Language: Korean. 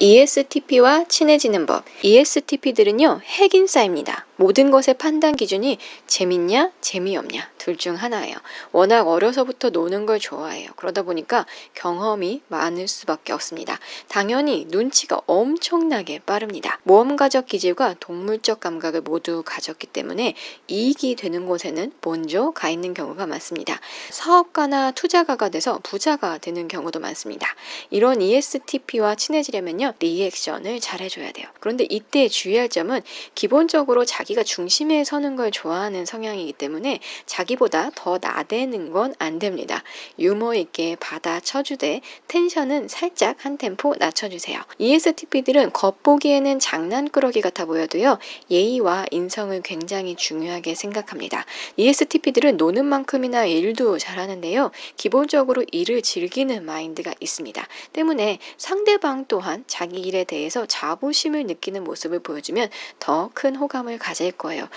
ESTP와 친해지는 법. ESTP들은요, 핵인싸입니다. 모든 것의 판단 기준이 재밌냐, 재미없냐, 둘 중 하나예요. 워낙 어려서부터 노는 걸 좋아해요. 그러다 보니까 경험이 많을 수밖에 없습니다. 당연히 눈치가 엄청나게 빠릅니다. 모험가적 기질과 동물적 감각을 모두 가졌기 때문에 이익이 되는 곳에는 먼저 가 있는 경우가 많습니다. 사업가나 투자가가 돼서 부자가 되는 경우도 많습니다. 이런 ESTP와 친해지려면요, 리액션을 잘 해줘야 돼요. 그런데 이때 주의할 점은 기본적으로 자기가 중심에 서는 걸 좋아하는 성향이기 때문에 자기 보다 더 나대는 건 안 됩니다. 유머 있게 받아쳐주되 텐션은 살짝 한 템포 낮춰주세요. ESTP들은 겉보기에는 장난꾸러기 같아 보여도요, 예의와 인성을 굉장히 중요하게 생각합니다. ESTP들은 노는 만큼이나 일도 잘하는데요. 기본적으로 일을 즐기는 마인드가 있습니다. 때문에 상대방 또한 자기 일에 대해서 자부심을 느끼는 모습을 보여주면 더 큰 호감을 가질 거예요.